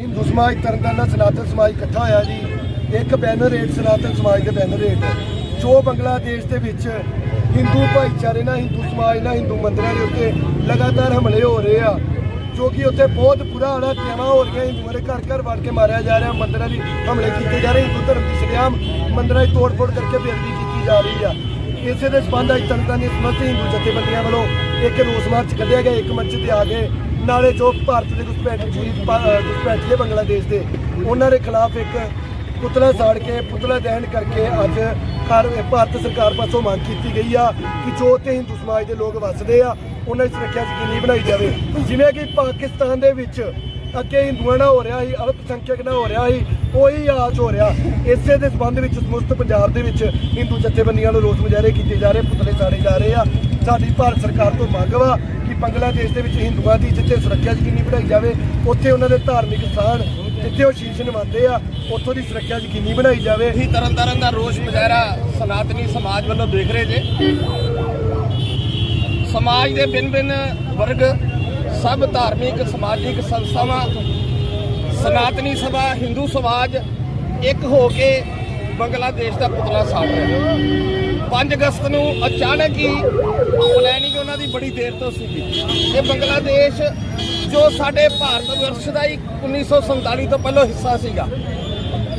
ਹਿੰਦੂ ਸਮਾਜ ਤਰਨਤਾਰਨ ਨਾਲ ਸਨਾਤਨ ਸਮਾਜ ਇਕੱਠਾ ਹੋਇਆ ਜੀ। ਇੱਕ ਬੈਨਰ ਹੇਠ ਸਨਾਤਨ ਸਮਾਜ ਦੇ ਬੈਨਰ ਹੇਠ। ਜੋ ਬੰਗਲਾਦੇਸ਼ ਦੇ ਵਿੱਚ ਹਿੰਦੂ ਭਾਈਚਾਰੇ ਨਾਲ, ਹਿੰਦੂ ਸਮਾਜ ਨਾਲ, ਹਿੰਦੂ ਮੰਦਰਾਂ ਦੇ ਉੱਤੇ ਲਗਾਤਾਰ ਹਮਲੇ ਹੋ ਰਹੇ ਆ, ਜੋ ਕਿ ਉੱਥੇ ਬਹੁਤ ਬੁਰਾ ਹਾਲਾ ਹੱਤਿਆਵਾਂ ਹੋ ਰਹੀਆਂ ਹਿੰਦੂਆਂ ਦੇ ਘਰ ਘਰ ਵੜ ਕੇ ਮਾਰਿਆ ਜਾ ਰਿਹਾ, ਮੰਦਰਾਂ ਦੀ ਹਮਲੇ ਕੀਤੇ ਜਾ ਰਹੇ, ਹਿੰਦੂ ਧਰਮ ਦੀ ਸ਼ਰਿਆਮ ਮੰਦਰਾਂ ਦੀ ਤੋੜ-ਫੋੜ ਕਰਕੇ ਬੇਅਦਬੀ ਕੀਤੀ ਜਾ ਰਹੀ ਆ। ਇਸੇ ਦੇ ਸਬੰਧ ਅੱਜ ਤਰਨਤਾਰਨ ਸਮਸਤ ਹਿੰਦੂ ਜਥੇਬੰਦੀਆਂ ਵੱਲੋਂ ਇੱਕ ਰੋਸ ਮਾਰਚ ਕੱਢਿਆ ਗਿਆ, ਇੱਕ ਮੰਚ ਤੇ ਆ ਕੇ ਨਾਲੇ ਜੋ ਭਾਰਤ ਦੇ ਘੁਸਪੈਠੀ ਘੁਸਪੈਠੀਏ ਬੰਗਲਾਦੇਸ਼ ਦੇ, ਉਹਨਾਂ ਦੇ ਖਿਲਾਫ ਇੱਕ ਪੁਤਲਾ ਸਾੜ ਕੇ, ਪੁਤਲਾ ਦਹਨ ਕਰਕੇ ਅੱਜ ਘਰ ਭਾਰਤ ਸਰਕਾਰ ਪਾਸੋਂ ਮੰਗ ਕੀਤੀ ਗਈ ਆ ਕਿ ਜੋ ਤੇ ਹਿੰਦੂ ਸਮਾਜ ਦੇ ਲੋਕ ਵੱਸਦੇ ਆ, ਉਹਨਾਂ ਦੀ ਸੁਰੱਖਿਆ ਯਕੀਨੀ ਬਣਾਈ ਜਾਵੇ। ਜਿਵੇਂ ਕਿ ਪਾਕਿਸਤਾਨ ਦੇ ਵਿੱਚ ਅੱਗੇ ਹਿੰਦੂਆਂ ਨਾਲ ਹੋ ਰਿਹਾ ਸੀ, ਅਲਪਸੰਖਿਅਕ ਨਾਲ ਹੋ ਰਿਹਾ ਸੀ, ਉਹੀ ਆਜ ਹੋ ਰਿਹਾ। ਇਸੇ ਦੇ ਸੰਬੰਧ ਵਿੱਚ ਸਮੁਸਤ ਪੰਜਾਬ ਦੇ ਵਿੱਚ ਹਿੰਦੂ ਜਥੇਬੰਦੀਆਂ ਨੂੰ ਰੋਸ ਮੁਜ਼ਾਹਰੇ ਕੀਤੇ ਜਾ ਰਹੇ, ਪੁਤਲੇ ਸਾੜੇ ਜਾ ਰਹੇ ਆ। ਸਾਡੀ ਭਾਰਤ ਸਰਕਾਰ ਤੋਂ ਮੰਗ ਵਾ ਕਿ ਬੰਗਲਾਦੇਸ਼ ਦੇ ਵਿੱਚ ਹਿੰਦੂਆਂ ਦੀ ਜਿੱਥੇ ਸੁਰੱਖਿਆ ਯਕੀਨੀ ਬਣਾਈ ਜਾਵੇ, ਉੱਥੇ ਉਹਨਾਂ ਦੇ ਧਾਰਮਿਕ ਸਥਾਨ, ਜਿੱਥੇ ਉਹ ਸ਼ੀਸ਼ ਨਿਵਾਉਂਦੇ ਆ, ਉੱਥੋਂ ਦੀ ਸੁਰੱਖਿਆ ਯਕੀਨੀ ਬਣਾਈ ਜਾਵੇ। ਅਸੀਂ ਤਰਨਤਾਰਨ ਦਾ ਰੋਸ ਮੁਜ਼ਾਹਰਾ ਸਨਾਤਨੀ ਸਮਾਜ ਵੱਲੋਂ ਦੇਖ ਰਹੇ ਜੇ। ਸਮਾਜ ਦੇ ਬਿਨ-ਬਿਨ ਵਰਗ, ਸਭ ਧਾਰਮਿਕ, ਸਮਾਜਿਕ ਸੰਸਥਾਵਾਂ, ਸਨਾਤਨੀ ਸਭਾ, ਹਿੰਦੂ ਸਮਾਜ ਇੱਕ ਹੋ ਕੇ ਬੰਗਲਾਦੇਸ਼ ਦਾ ਪੁਤਲਾ ਸਾੜ ਰਿਹਾ 5 ਅਗਸਤ ਨੂੰ ਅਚਾਨਕ ਹੀ ਪਲੈਨਿੰਗ ਉਹਨਾਂ ਦੀ ਬੜੀ ਦੇਰ ਤੋਂ ਸੀਗੀ। ਇਹ ਬੰਗਲਾਦੇਸ਼, ਜੋ ਸਾਡੇ ਭਾਰਤ ਵਰਸ਼ ਦਾ ਹੀ 1947 ਤੋਂ ਪਹਿਲਾਂ ਹਿੱਸਾ ਸੀਗਾ।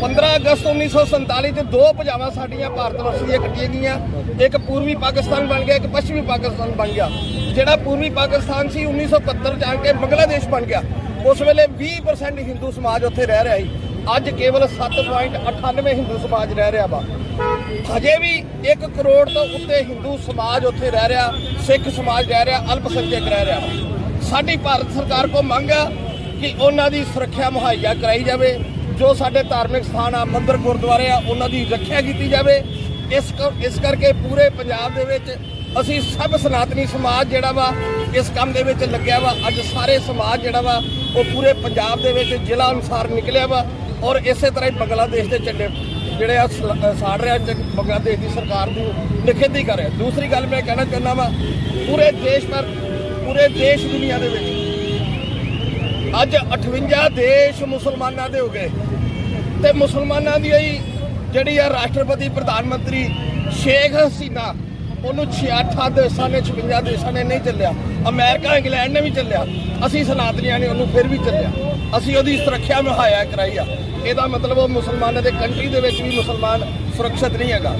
15 ਅਗਸਤ 1947 ਚ ਦੋ ਭਜਾਵਾਂ ਸਾਡੀਆਂ ਭਾਰਤ ਵਰਸ਼ ਦੀਆਂ ਕੱਟੀਆਂ ਗਈਆਂ। ਇੱਕ ਪੂਰਬੀ ਪਾਕਿਸਤਾਨ ਬਣ ਗਿਆ, ਇੱਕ ਪੱਛਮੀ ਪਾਕਿਸਤਾਨ ਬਣ ਗਿਆ। ਜਿਹੜਾ ਪੂਰਬੀ ਪਾਕਿਸਤਾਨ ਸੀ 1971 ਚ ਆ ਕੇ ਬੰਗਲਾਦੇਸ਼ ਬਣ ਗਿਆ। ਉਸ ਵੇਲੇ 20% ਹਿੰਦੂ ਸਮਾਜ ਉੱਥੇ ਰਹਿ ਰਿਹਾ ਸੀ। ਅੱਜ ਕੇਵਲ 7.98 ਹਿੰਦੂ ਸਮਾਜ ਰਹਿ ਰਿਹਾ ਵਾ। ਹਜੇ ਵੀ 1 ਕਰੋੜ ਤੋਂ ਉੱਤੇ ਹਿੰਦੂ ਸਮਾਜ ਉੱਥੇ ਰਹਿ ਰਿਹਾ, ਸਿੱਖ ਸਮਾਜ ਰਹਿ ਰਿਹਾ, ਅਲਪਸੰਖਿਅਕ ਰਹਿ ਰਿਹਾ। ਸਾਡੀ ਭਾਰਤ ਸਰਕਾਰ ਕੋ ਮੰਗ ਆ ਕਿ ਉਹਨਾਂ ਦੀ ਸੁਰੱਖਿਆ ਮੁਹੱਈਆ ਕਰਾਈ ਜਾਵੇ, ਜੋ ਸਾਡੇ ਧਾਰਮਿਕ ਸਥਾਨ ਆ, ਮੰਦਰ ਗੁਰਦੁਆਰੇ ਆ, ਉਹਨਾਂ ਦੀ ਰੱਖਿਆ ਕੀਤੀ ਜਾਵੇ। ਇਸ ਇਸ ਕਰਕੇ ਪੂਰੇ ਪੰਜਾਬ ਦੇ ਵਿੱਚ ਅਸੀਂ ਸਭ ਸਨਾਤਨੀ ਸਮਾਜ ਜਿਹੜਾ ਵਾ, ਇਸ ਕੰਮ ਦੇ ਵਿੱਚ ਲੱਗਿਆ ਵਾ। ਅੱਜ ਸਾਰੇ ਸਮਾਜ ਜਿਹੜਾ ਵਾ, ਉਹ ਪੂਰੇ ਪੰਜਾਬ ਦੇ ਵਿੱਚ ਜ਼ਿਲ੍ਹਾ ਅਨੁਸਾਰ ਨਿਕਲਿਆ ਵਾ ਔਰ ਇਸੇ ਤਰ੍ਹਾਂ ਹੀ ਬੰਗਲਾਦੇਸ਼ ਦੇ ਝੰਡੇ ਜਿਹੜੇ ਆ ਸਾੜ ਰਿਹਾ ਬੰਗਲਾਦੇਸ਼ ਦੀ ਸਰਕਾਰ ਨੂੰ ਨਿਖੇਧੀ ਕਰ ਰਿਹਾ। ਦੂਸਰੀ ਗੱਲ ਮੈਂ ਕਹਿਣਾ ਚਾਹੁੰਦਾ ਵਾਂ, ਪੂਰੇ ਦੇਸ਼ ਪਰ, ਪੂਰੇ ਦੇਸ਼ ਦੁਨੀਆ ਦੇ ਵਿੱਚ ਅੱਜ 58 ਦੇਸ਼ ਮੁਸਲਮਾਨਾਂ ਦੇ ਹੋ ਗਏ। ਤੇ ਮੁਸਲਮਾਨਾਂ ਦੀ ਜਿਹੜੀ ਆ ਰਾਸ਼ਟਰਪਤੀ, ਪ੍ਰਧਾਨ ਮੰਤਰੀ ਸ਼ੇਖ ਹਸੀਨਾ ਉਹਨੂੰ 68 ਦੇਸ਼ਾਂ ਨੇ 56 ਦੇਸ਼ਾਂ ਨੇ ਨਹੀਂ ਚੱਲਿਆ। ਅਮਰੀਕਾ, ਇੰਗਲੈਂਡ ਨੇ ਵੀ ਚੱਲਿਆ। ਅਸੀਂ ਸਨਾਤਨੀਆਂ ਨੇ ਉਹਨੂੰ ਫਿਰ ਵੀ ਚੱਲਿਆ। ਅਸੀਂ ਉਹਦੀ ਸੁਰੱਖਿਆ ਮੁਹੱਈਆ ਕਰਾਈ ਆ। ਇਹਦਾ ਮਤਲਬ ਉਹ ਮੁਸਲਮਾਨਾਂ ਦੇ ਕੰਟਰੀ ਦੇ ਵਿੱਚ ਵੀ ਮੁਸਲਮਾਨ ਸੁਰੱਖਿਅਤ ਨਹੀਂ ਹੈਗਾ।